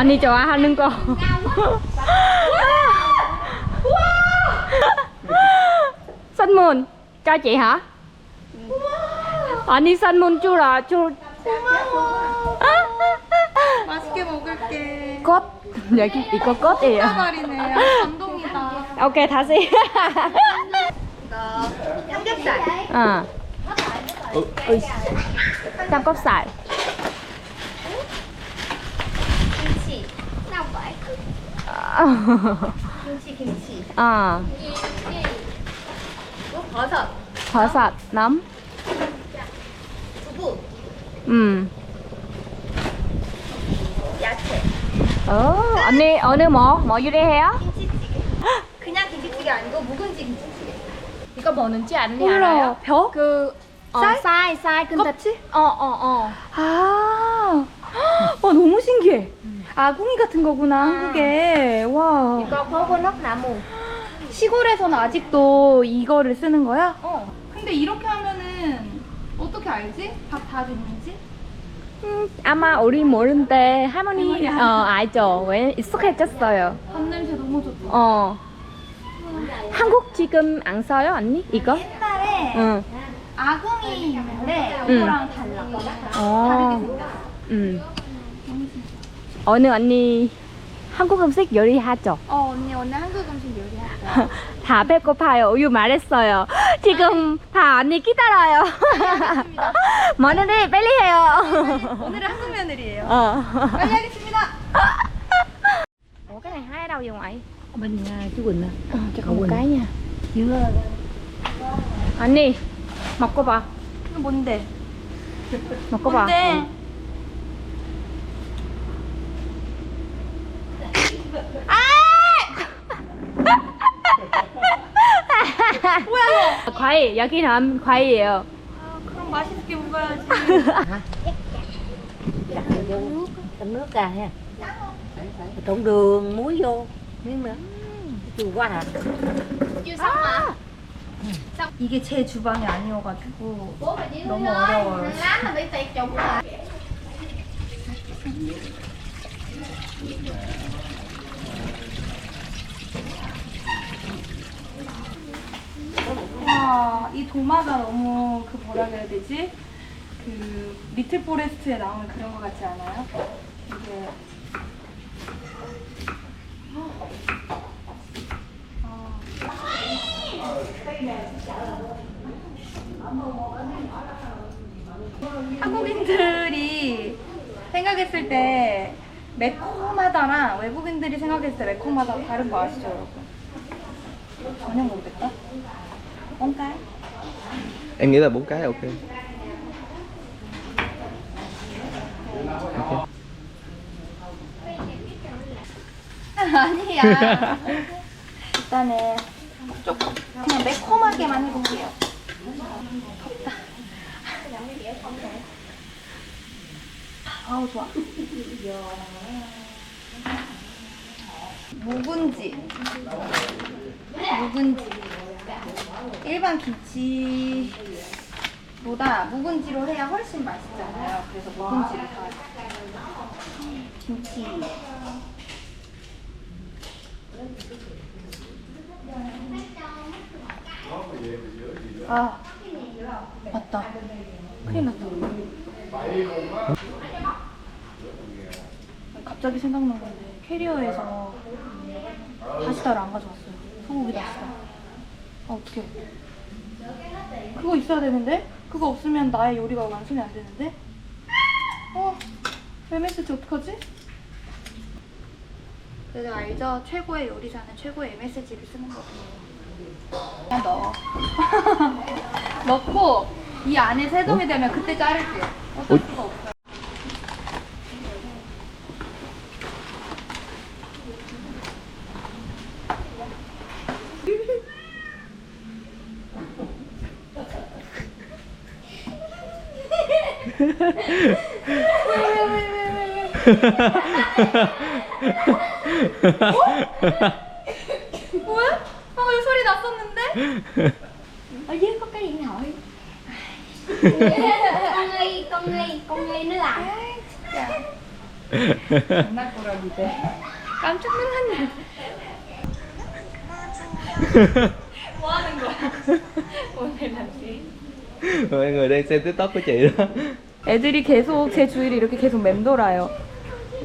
언니 좋아하는 거. 선물 cho chị hả? 언니 선물 주라 주. 맛있게 먹을게. 꽃 여기 이거 꽃이에요. 사발이네. 감동이다. 오케이 다시. 삼겹살. 어. ui 삼겹살. 김치 김치. 어. 이거 버섯. 버섯 nấm. 두부. 음. 야채. 어 언니 어느 뭐? 뭐 요리해요? 김치찌개. 그냥 김치찌개 아니고 묵은지 김치찌개. 이거 뭐는지 아니 몰라. 벼? 그 어, 쌀? 쌀, 쌀 근데 껍질? 어 어 어. 아, 와 너무 신기해. 아궁이 같은 거구나 한국에. 와. 이거 코코넛 나무. 시골에서는 아직도 이거를 쓰는 거야? 어. 근데 이렇게 하면은 어떻게 알지? 밥 다 됐는지? 음, 아마 우리 모르는데 할머니 어 알죠? 왜 익숙해졌어요. 밥 냄새 너무 좋다. 어. 한국 지금 안 써요 언니? 이거? 옛날에 응. 아궁이 있는데 응. 이거랑 달라. 어. 다르게 생겼어. 음. 어느 언니 한국 음식 요리하죠? 어 언니 오늘 한국 음식 요리하자. 다 배고파요. 우유 말했어요. 지금 다 언니 기다려요. 며느리 빨리 해요. 오늘은 한국 며느리예요. 어. 빨리 하겠습니다. Ủa cái này hai ở đâu vậy ngoại? bên à, chú Quỳnh nè Ờ, cho Cậu con một Quỳnh. cái nha. chưa 언니 먹고 봐. 이거 뭔데? 먹고 봐. 뭔데? 과일 여기는 과일이에요. 그럼 맛있게 먹어야지. đặt vô trong nước ra ha trộn đường muối vô miếng nữa chua quá hả Chưa xong mà. 이게 제 주방이 아니어가지고 너무. 어려워요. Bị tiệt rồi. 와, 이 도마가 너무 그 뭐라 그래야 되지? 그 리틀 포레스트에 나오는 그런 거 같지 않아요? 이게 한국인들이 생각했을 때 매콤하다랑 외국인들이 생각했을 때 매콤하다 다른 거 아시죠, 여러분? 전혀 모르겠다. 뭔가요? Em nghĩ là bốn cái ok 아니야. 일단은 조금 그냥 매콤하게만 해볼게요. 덥다. 아우 좋아. 묵은지. 묵은지. 일반 김치보다 묵은지로 해야 훨씬 맛있잖아요. 그래서 묵은지를 다. 김치. 아 맞다 큰일 났다 갑자기 생각난 건데 캐리어에서 다시다를 안 가져왔어요 소고기 다시다 아 어떡해 그거 있어야 되는데 그거 없으면 나의 요리가 완성이 안 되는데 어 MSG 어떡하지? 그래도 알죠? 최고의 요리사는 최고의 MSG를 쓰는 거거든요 그냥 넣어. 넣고 이 안에 세동이 되면 그때 자를게요. 어쩔 어? 수가 없어요. 뭐야? 방금 이 소리 났었는데? Ở dưới có cái điện thoại. con nghi, con nghi, con nghi nó làm. 아이, 진짜. 장난꾸러기들. 깜짝 놀랐네. 뭐 하는 거야? 오늘 당신. Mọi người đang xem tiktok của chị đó 애들이 계속 제 주위를 이렇게 계속 맴돌아요.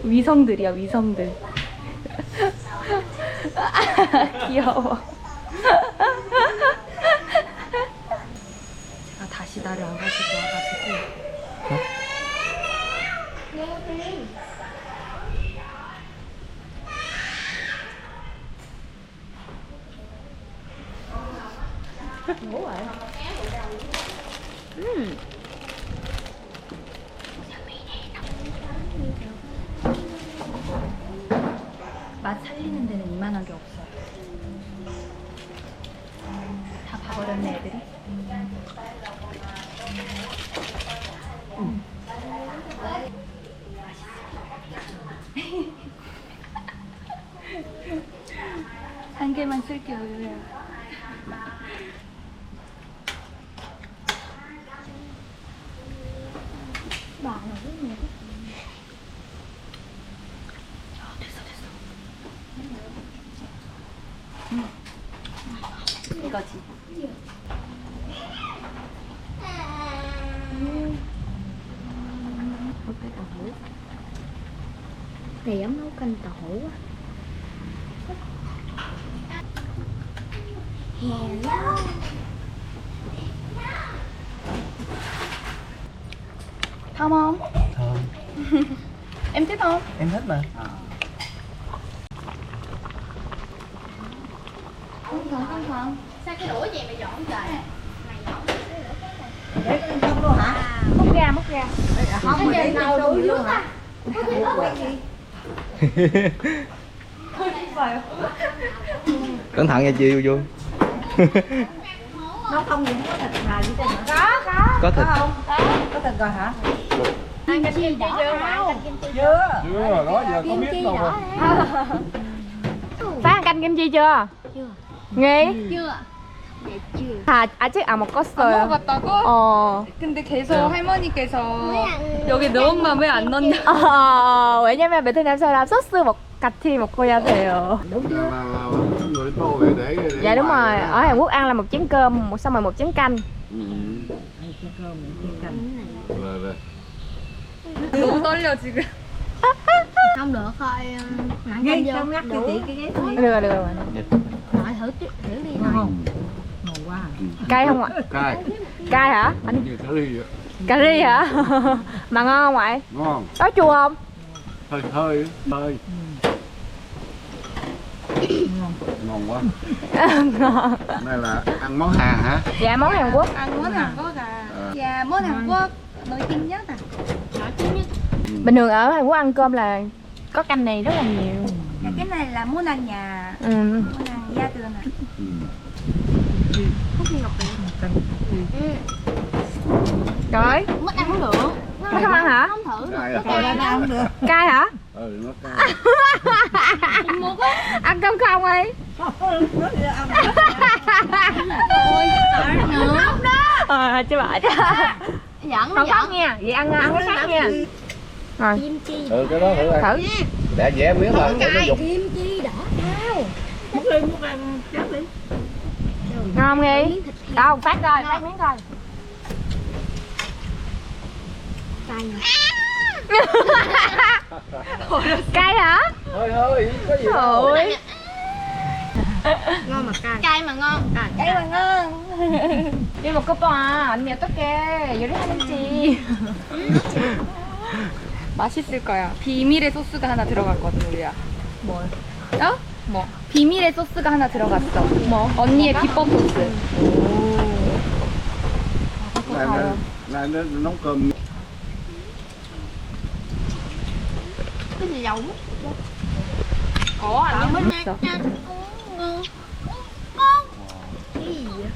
위성들이야, 위성들. 귀여워. 제가 다시 나를 안 가지고 와가지고. 맛 살리는 데는 이만한 게 없어요. 다 봐버렸네, 애들이. 음. 한 개만 쓸게요, Hút cái tàu hủ Thì ấm nấu canh tàu hủ quá Hello Thơm không? Thơm Em thích không? Em thích mà à. không cần không cần sao cái đũa gì mà dọn trời? Mày dọn để con không luôn hả? Múc ra múc ra. À, không cái giờ nào đủ nước à có thấy gì? cẩn thận nha chị vui vui nó không gì có thịt mà gì có có. Có thịt. Không? Có. Thịt rồi hả? Ăn kim chi dưa máu dưa dưa đó giờ có biết đâu rồi. phá ăn canh kim chi chưa? Chưa Nghi? chưa? 네 chưa. 다 아직 안 안 먹었어요 먹어봤다고? 어 근데 계속 할머니께서 여기 너 엄마 왜 안 넣냐? 어, 왜냐면 베트남 사람 소스 먹, 같이 먹어야 돼요. Là, là, là người tô để để để Dạ đúng ngoài rồi. à? Ở Hàn Quốc ăn là một chén cơm, một xong rồi một chén canh. Ừ. Là, là. 너무 떨려 지금. Không được thôi. Ăn Ghê canh sao vô. ngắt cho chị cái ghế thôi. Được rồi, được rồi. Hỏi thử thử đi. Ngon. Ngon quá. Cay không ạ? Cay, Cay hả? Anh như cà ri vậy. cà ri hả? Mà ngon không ngoại? Ngon, Có chua không? hơi hơi, hơi. Ngon quá. ngon. Này là ăn món Hàn hả? Dạ món Hàn Quốc. ăn món Hàn Quốc à? Ờ. Dạ món Hàn Quốc nổi tiếng nhất à? Bình thường ở Hàn Quốc ăn cơm là có canh này rất là nhiều. Cái này là món ăn nhà, Ừ. món ăn gia đình à. Ừ. Rồi, Mất ăn không được. mày không ăn hả? Không thử. Cay không được. Cay hả? Ừ, nó cay. Ăn cơm không ấy? Ờ, chứ bà Giận Không giận. có nha, vậy ăn ăn cái khác nha. Rồi, Kim chi. Ừ, cái đó thử ăn. thử. Để dễ miếng nó dục. Kim chi đỏ. Múc lên múc ăn cháo đi. Ngon nghi? Miếng thịt heo Đâu, phát coi, phát miếng coi. cay. Cay hả? Hơi hơi, có gì đâu. Ôi. Ngon mà cay. Cay mà ngon. Cay. Cay mà ngon. 이거 먹고 봐. 언니 어떡해. 요리하는지. 맛있을 거야. 비밀의 소스가 하나 들어갔거든 우리야. 뭘? 어? 뭐? 비밀의 소스가 하나 들어갔어. 뭐? 언니의 비법 소스. Này, này, này, nó nấu cơm Cái gì dầu mất. Có ăn Mới nát nát. Ngon. Ngon. Cái gì vậy?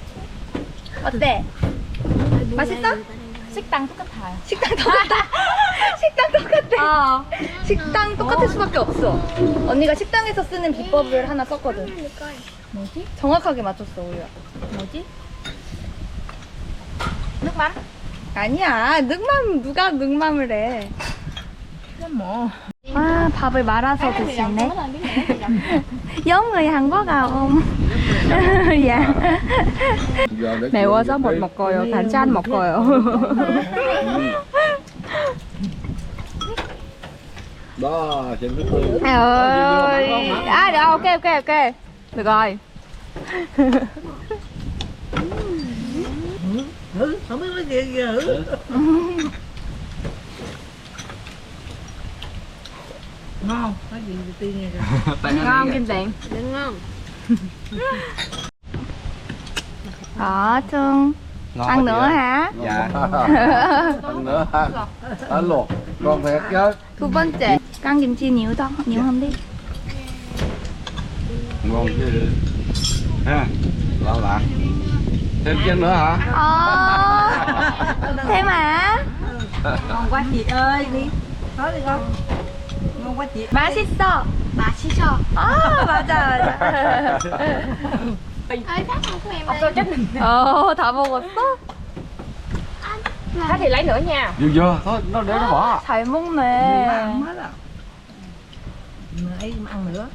어때? 맛있어? 식당 똑같아요. 식당 똑같아. 식당 똑같아. 어. 식당 똑같을 수밖에 없어. 언니가 식당에서 쓰는 비법을 하나 썼거든. 뭐지? 정확하게 맞췄어 우리가. 뭐지? mắm. 아니야. 늑맘 누가 늑맘을 해? 그건 뭐. 아 밥을 말아서 드시네. Quốc à ông? dạ. Mẹ qua gió một một còi ở thán chan một còi ở đó trên thứ tư ơi. à được ok ok ok. Được rồi. Hử không biết nói gì giờ. ngon cái gì thì tiên nghe rồi ngon kinh tiền, đúng ngon. Đó thương. Ngon Ăn nữa hả? Dạ. Ăn nữa hả? Ăn luộc. Con thiệt chứ. Cô Vân chị căng dùm chi nhiều to Nhiều dạ. hơn đi. Ngon chứ. Ha Lâu lạ Thêm chân nữa hả? Ờ. Thêm hả? Ngon quá chị ơi. Đi Thôi đi con Ngon quá chị. Ba sister 어. 맛있어. 아 맞아 맞아. Ơi, phát một của em đây. Ồ, thọ 먹었어? Thế thì lấy nữa nha. vừa vừa thôi nó để nó bỏ 잘 먹네. ăn hết à mà ấy mà ăn nữa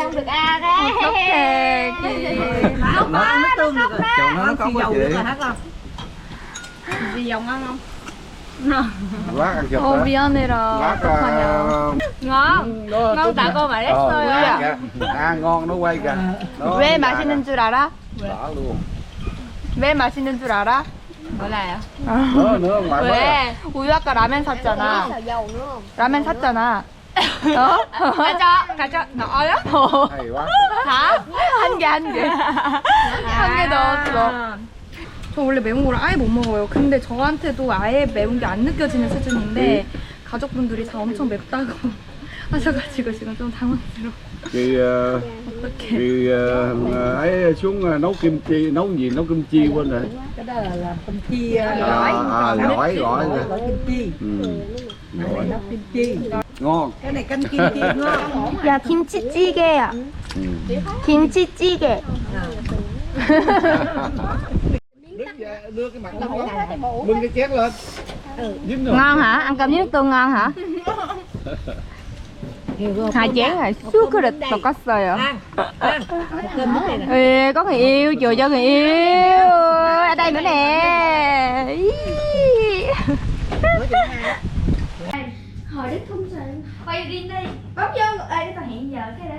Ăn được A đấy. 어떡해. nó nó nó tương được rồi chồng nó nó ăn có xì dầu chị được rồi hết không 네 영광 không? lát ăn chụp 어 미안해라. 어떡하냐. ngon. ngon cô mà kìa. à ngon nó quay kìa Đó, 왜 맛있는 줄 알아? luôn 왜 맛있는 줄 알아? 몰라요. nữa nữa ngoài mới à. 왜? 우유 아까 라면 샀잖아. 라면 샀잖아. 어? 가자, 가자. 넣어요? hay quá 다? 한 개, 한 개. 한 개 넣었어. 저 원래 매운 걸 아예 못 먹어요. 근데 저한테도 아예 매운 게 안 느껴지는 수준인데 가족분들이 다 엄청 맵다고 하셔가지고 지금 좀 당황스러워. thì ờ, 어떡해. thì ờ, ấy xuống ờ, nấu kim chi nấu gì nấu kim chi quên rồi cái đó là làm kim chi à, à, gỏi à, gỏi gỏi gỏi gỏi kim chi ừ. cái này Rồi. nấu kim chi ngon cái này canh kim chi ngon 야 김치찌개야. 김치찌개. đưa cái mặt ngon bưng cái chén lên. Ừ. Ngon hả? Ăn cơm với nước tương ngon hả? Hai chén này suốt cái địch tao có sơi à có người yêu chừa cho người yêu. Ở đây nữa nè. Hồi đích không sợ. Quay đi đi. Bấm vô. Ê để tao hẹn giờ. Cái đó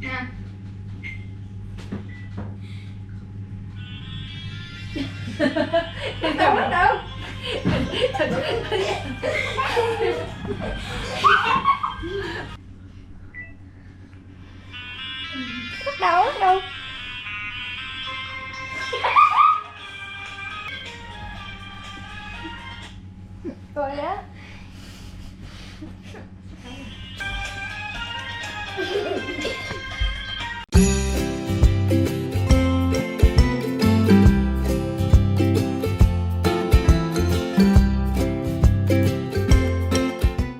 nè. đâu đâu. Đâu đâu đâu